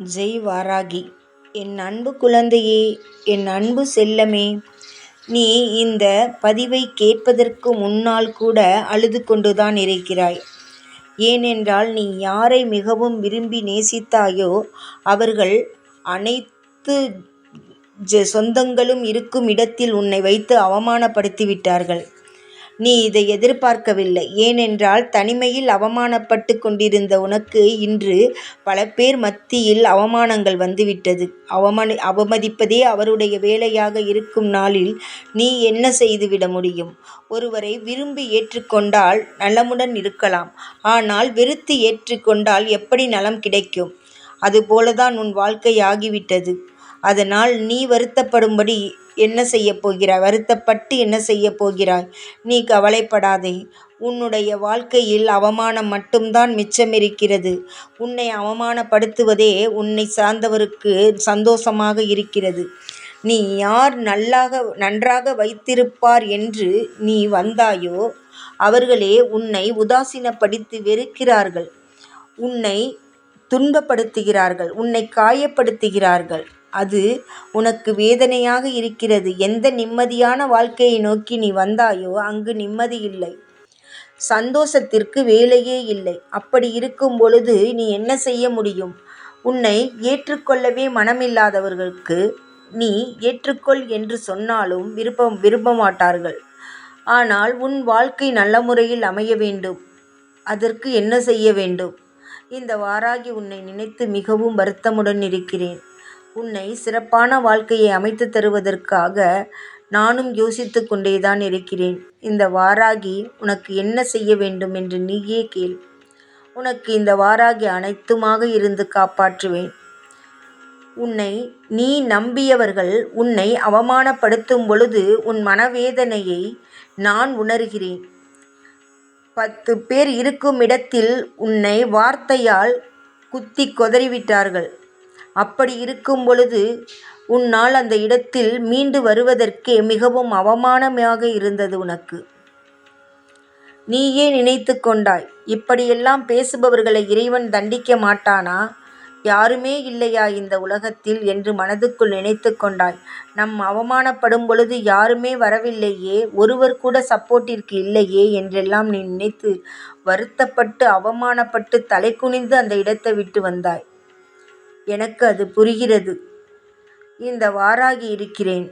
ஜெய் வாராகி என் அன்பு குழந்தையே என் அன்பு செல்லமே நீ இந்த பதிவை கேட்பதற்கு முன்னால் கூட அழுது கொண்டுதான் இருக்கிறாய். ஏனென்றால் நீ யாரை மிகவும் விரும்பி நேசித்தாயோ அவர்கள் அனைத்து ஜ சொந்தங்களும் இருக்கும் இடத்தில் உன்னை வைத்து அவமானப்படுத்தி விட்டார்கள் நீ இதை எதிர்பார்க்கவில்லை. ஏனென்றால் தனிமையில் அவமானப்பட்டு கொண்டிருந்த உனக்கு இன்று பல பேர் மத்தியில் அவமானங்கள் வந்துவிட்டது. அவமனி அவமதிப்பதே அவருடைய வேலையாக இருக்கும் நாளில் நீ என்ன செய்துவிட முடியும்? ஒருவரை விரும்பி ஏற்றுக்கொண்டால் நலமுடன் இருக்கலாம். ஆனால் வெறுத்து ஏற்றுக்கொண்டால் எப்படி நலம் கிடைக்கும்? அதுபோலதான் உன் வாழ்க்கை ஆகிவிட்டது. அதனால் நீ வருத்தப்படும்படி என்ன செய்யப் போகிறாய்? வருத்தப்பட்டு என்ன செய்யப் போகிறாய்? நீ கவலைப்படாதே. உன்னுடைய வாழ்க்கையில் அவமானம் மட்டும்தான் மிச்சமிருக்கிறது. உன்னை அவமானப்படுத்துவதே உன்னை சார்ந்தவருக்கு சந்தோஷமாக இருக்கிறது. நீ யார் நல்லாக நன்றாக வைத்திருப்பார் என்று நீ வந்தாயோ அவர்களே உன்னை உதாசீனப்படுத்தி வெறுக்கிறார்கள். உன்னை துன்பப்படுத்துகிறார்கள். உன்னை காயப்படுத்துகிறார்கள். அது உனக்கு வேதனையாக இருக்கிறது. எந்த நிம்மதியான வாழ்க்கையை நோக்கி நீ வந்தாயோ அங்கு நிம்மதி இல்லை. சந்தோஷத்திற்கு வேலையே இல்லை. அப்படி இருக்கும் பொழுது நீ என்ன செய்ய முடியும்? உன்னை ஏற்றுக்கொள்ளவே மனமில்லாதவர்களுக்கு நீ ஏற்றுக்கொள் என்று சொன்னாலும் விருப்பம் விரும்ப மாட்டார்கள் ஆனால் உன் வாழ்க்கை நல்ல முறையில் அமைய வேண்டும். அதற்கு என்ன செய்ய வேண்டும்? இந்த வாராகி உன்னை நினைத்து மிகவும் வருத்தமுடன் இருக்கிறேன். உன்னை சிறப்பான வாழ்க்கையை அமைத்து தருவதற்காக நானும் யோசித்து கொண்டேதான் இருக்கிறேன். இந்த வாராகி உனக்கு என்ன செய்ய வேண்டும் என்று நீயே கேள். உனக்கு இந்த வாராகி அனைத்துமாக இருந்து காப்பாற்றுவேன். உன்னை நீ நம்பியவர்கள் உன்னை அவமானப்படுத்தும் பொழுது உன் மனவேதனையை நான் உணர்கிறேன். பத்து பேர் இருக்கும் இடத்தில் உன்னை வார்த்தையால் குத்தி கொதறிவிட்டார்கள். அப்படி இருக்கும் பொழுது உன்னால் அந்த இடத்தில் மீண்டு வருவதற்கே மிகவும் அவமானமாக இருந்தது உனக்கு. நீயே நினைத்து கொண்டாய் இப்படியெல்லாம் பேசுபவர்களை இறைவன் தண்டிக்க மாட்டானா? யாருமே இல்லையா இந்த உலகத்தில் என்று மனதுக்குள் நினைத்து கொண்டாய். நம் அவமானப்படும் பொழுது யாருமே வரவில்லையே ஒருவர் கூட சப்போர்ட்டிற்கு இல்லையே என்றெல்லாம் நீ நினைத்து வருத்தப்பட்டு அவமானப்பட்டு தலை குனிந்து அந்த இடத்தை விட்டு வந்தாய். எனக்கு அது புரிகிறது. இந்த வாராகி இருக்கிறேன்.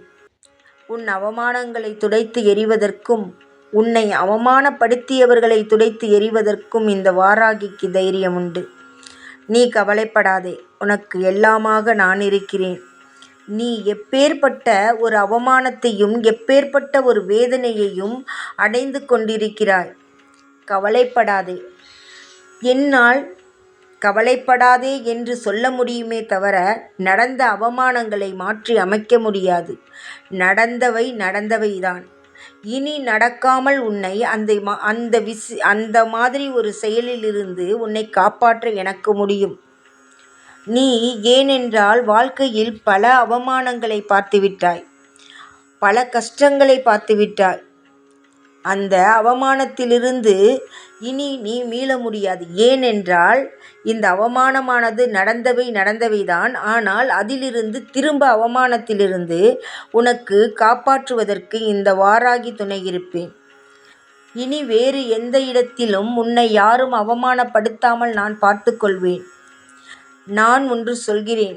உன் அவமானங்களை துடைத்து எறிவதற்கும் உன்னை அவமானப்படுத்தியவர்களை துடைத்து எறிவதற்கும் இந்த வாராகிக்கு தைரியம் உண்டு நீ கவலைப்படாதே உனக்கு எல்லாமாக நான் இருக்கிறேன். நீ எப்பேற்பட்ட ஒரு அவமானத்தையும் எப்பேற்பட்ட ஒரு வேதனையையும் அடைந்து கொண்டிருக்கிறாய். கவலைப்படாதே. என்னால் கவலைப்படாதே என்று சொல்ல முடியுமே தவிர நடந்த அவமானங்களை மாற்றி அமைக்க முடியாது. நடந்தவை நடந்தவைதான். இனி நடக்காமல் உன்னை அந்த அந்த விசி அந்த மாதிரி ஒரு செயலிலிருந்து உன்னை காப்பாற்ற எனக்கு முடியும். நீ ஏனென்றால் வாழ்க்கையில் பல அவமானங்களை பார்த்துவிட்டாய். பல கஷ்டங்களை பார்த்துவிட்டாய். அந்த அவமானத்திலிருந்து இனி நீ மீள முடியாது. ஏனென்றால் இந்த அவமானமானது நடந்தவை நடந்தவை தான் ஆனால் அதிலிருந்து திரும்ப அவமானத்திலிருந்து உனக்கு காப்பாற்றுவதற்கு இந்த வாராகி துணை இருப்பேன். இனி வேறு எந்த இடத்திலும் உன்னை யாரும் அவமானப்படுத்தாமல் நான் பார்த்துக்கொள்வேன். நான் ஒன்று சொல்கிறேன்.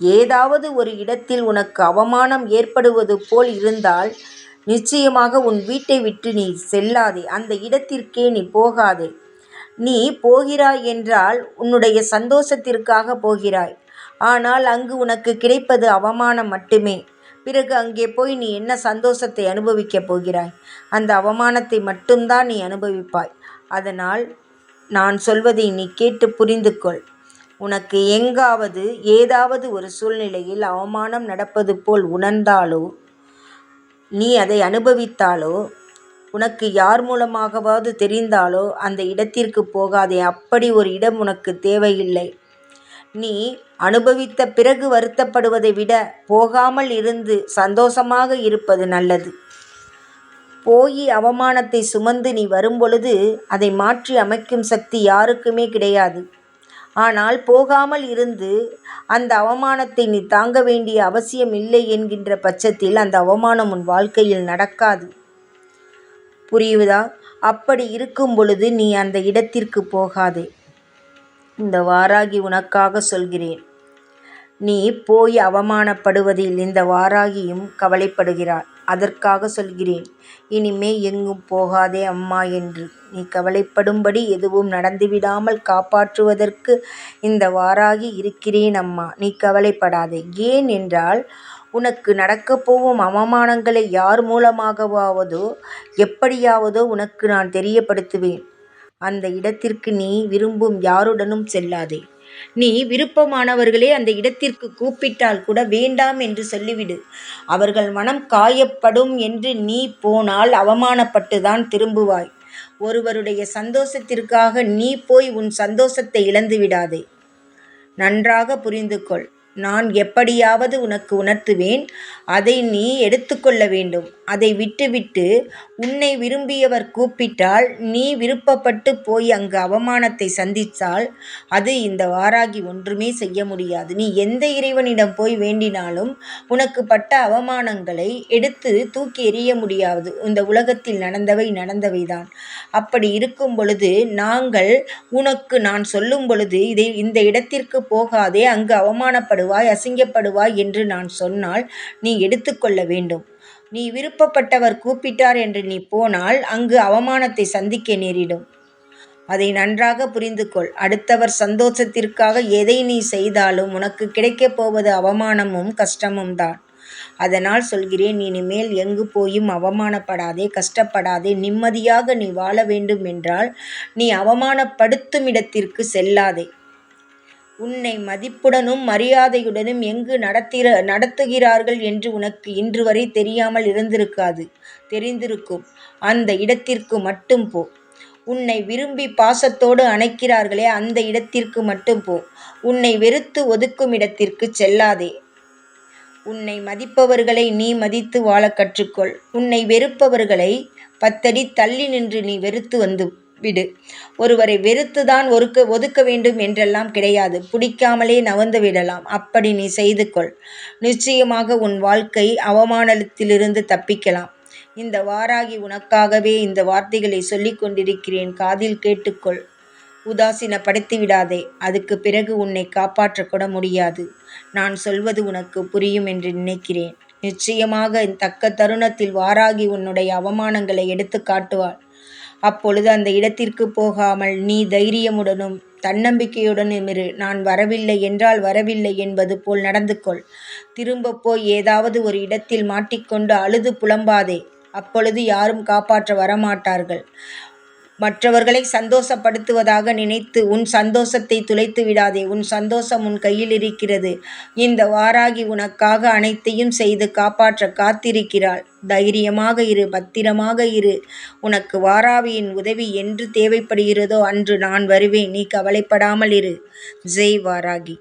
ஏதாவது ஒரு இடத்தில் உனக்கு அவமானம் ஏற்படுவது போல் இருந்தால் நிச்சயமாக உன் வீட்டை விட்டு நீ செல்லாதே. அந்த இடத்திற்கே நீ போகாதே. நீ போகிறாய் என்றால் உன்னுடைய சந்தோஷத்திற்காக போகிறாய். ஆனால் அங்கு உனக்கு கிடைப்பது அவமானம் மட்டுமே. பிறகு அங்கே போய் நீ என்ன சந்தோஷத்தை அனுபவிக்கப் போகிறாய்? அந்த அவமானத்தை மட்டும்தான் நீ அனுபவிப்பாய். அதனால் நான் சொல்வதை நீ கேட்டு புரிந்து கொள் உனக்கு எங்காவது ஏதாவது ஒரு சூழ்நிலையில் அவமானம் நடப்பது போல் உணர்ந்தாலோ நீ அதை அனுபவித்தாலோ உனக்கு யார் மூலமாகவாவது தெரிந்தாலோ அந்த இடத்திற்கு போகாதே. அப்படி ஒரு இடம் உனக்கு தேவையில்லை. நீ அனுபவித்த பிறகு வருத்தப்படுவதை விட போகாமல் இருந்து சந்தோஷமாக இருப்பது நல்லது. போய் அவமானத்தை சுமந்து நீ வரும்பொழுது அதை மாற்றி அமைக்கும் சக்தி யாருக்குமே கிடையாது. ஆனால் போகாமல் இருந்து அந்த அவமானத்தை நீ தாங்க வேண்டிய அவசியம் இல்லை என்கின்ற பட்சத்தில் அந்த அவமானம் உன் வாழ்க்கையில் நடக்காது. புரியுதா? அப்படி இருக்கும் பொழுது நீ அந்த இடத்திற்கு போகாதே. இந்த வாராகி உனக்காக சொல்கிறேன். நீ போய் அவமானப்படுவதில் இந்த வாராகியும் கவலைப்படுகிறாள் அதற்காக சொல்கிறேன் இனிமே எங்கும் போகாதே அம்மா என்று. நீ கவலைப்படும்படி எதுவும் நடந்துவிடாமல் காப்பாற்றுவதற்கு இந்த வாராகி இருக்கிறேன் அம்மா. நீ கவலைப்படாதே. ஏன் என்றால் உனக்கு நடக்கப் போகும் அவமானங்களை யார் மூலமாகவாவதோ எப்படியாவதோ உனக்கு நான் தெரியப்படுத்துவேன். அந்த இடத்திற்கு நீ விரும்பும் யாருடனும் செல்லாதே. நீ விருப்பமானவர்களே அந்த இடத்திற்கு கூப்பிட்டால் கூட வேண்டாம் என்று சொல்லிவிடு. அவர்கள் மனம் காயப்படும் என்று நீ போனால் அவமானப்பட்டுதான் திரும்புவாய். ஒருவருடைய சந்தோஷத்திற்காக நீ போய் உன் சந்தோஷத்தை இழந்து விடாதே நன்றாக புரிந்து கொள் நான் எப்படியாவது உனக்கு உணர்த்துவேன். அதை நீ எடுத்துக்கொள்ள வேண்டும். அதை விட்டுவிட்டு உன்னை விரும்பியவர் கூப்பிட்டால் நீ விருப்பப்பட்டு போய் அங்கு அவமானத்தை சந்தித்தால் அது இந்த வாராகி ஒன்றுமே செய்ய முடியாது. நீ எந்த இறைவனிடம் போய் வேண்டினாலும் உனக்கு பட்ட அவமானங்களை எடுத்து தூக்கி எறிய முடியாது. இந்த உலகத்தில் நடந்தவை நடந்தவைதான். அப்படி இருக்கும் பொழுது நாங்கள் உனக்கு நான் சொல்லும் பொழுது இதை இந்த இடத்திற்கு போகாதே. அங்கு அவமானப்படுவாய் அசிங்கப்படுவாய் என்று நான் சொன்னால் நீ எடுத்துக்கொள்ள வேண்டும். நீ விருப்பப்பட்டவர் கூப்பிட்டார் என்று நீ போனால் அங்கு அவமானத்தை சந்திக்க நேரிடும். அதை நன்றாக புரிந்து கொள் அடுத்தவர் சந்தோஷத்திற்காக எதை நீ செய்தாலும் உனக்கு கிடைக்கப் போவது அவமானமும் கஷ்டமும் தான். அதனால் சொல்கிறேன் இனிமேல் எங்கு போயும் அவமானப்படாதே கஷ்டப்படாதே நிம்மதியாக நீ வாழ வேண்டும் என்றால் நீ அவமானப்படுத்தும் இடத்திற்கு செல்லாதே. உன்னை மதிப்புடனும் மரியாதையுடனும் எங்கு நடத்திற நடத்துகிறார்கள் என்று உனக்கு இன்று வரை தெரியாமல் இருந்திருக்காது தெரிந்திருக்கும். அந்த இடத்திற்கு மட்டும் போ. உன்னை விரும்பி பாசத்தோடு அணைக்கிறார்களே அந்த இடத்திற்கு மட்டும் போ. உன்னை வெறுத்து ஒதுக்கும் இடத்திற்கு செல்லாதே. உன்னை மதிப்பவர்களை நீ மதித்து வாழ கற்றுக்கொள். உன்னை வெறுப்பவர்களை பத்தடி தள்ளி நின்று நீ வெறுத்து வந்து விடு. ஒருவரை வெறுத்துதான் ஒருக்க ஒதுக்க வேண்டும் என்றெல்லாம் கிடையாது. பிடிக்காமலே நவந்து விடலாம். அப்படி நீ செய்து கொள் நிச்சயமாக உன் வாழ்க்கை அவமானத்திலிருந்து தப்பிக்கலாம். இந்த வாராகி உனக்காகவே இந்த வார்த்தைகளை சொல்லிக் கொண்டிருக்கிறேன். காதில் கேட்டுக்கொள். உதாசீனப்படுத்தி விடாதே. அதுக்கு பிறகு உன்னை காப்பாற்றக்கூட முடியாது. நான் சொல்வது உனக்கு புரியும் என்று நினைக்கிறேன். நிச்சயமாக தக்க தருணத்தில் வாராகி உன்னுடைய அவமானங்களை எடுத்து காட்டுவாள். அப்பொழுது அந்த இடத்திற்கு போகாமல் நீ தைரியமுடனும் தன்னம்பிக்கையுடனும் இரு. நான் வரவில்லை என்றால் வரவில்லை என்பது போல் நடந்து கொள் திரும்ப போய் ஏதாவது ஒரு இடத்தில் மாட்டிக்கொண்டு அழுது புலம்பாதே. அப்பொழுது யாரும் காப்பாற்ற வரமாட்டார்கள். மற்றவர்களை சந்தோஷப்படுத்துவதாக நினைத்து உன் சந்தோஷத்தை துளைத்து விடாதே உன் சந்தோஷம் உன் கையில் இருக்கிறது. இந்த வாராகி உனக்காக அனைத்தையும் செய்து காப்பாற்ற காத்திருக்கிறாள். தைரியமாக இரு பத்திரமாக இரு. உனக்கு வாராவியின் உதவி என்று தேவைப்படுகிறதோ அன்று நான் வருவேன். நீ கவலைப்படாமல் இரு. ஜெய் வாராகி.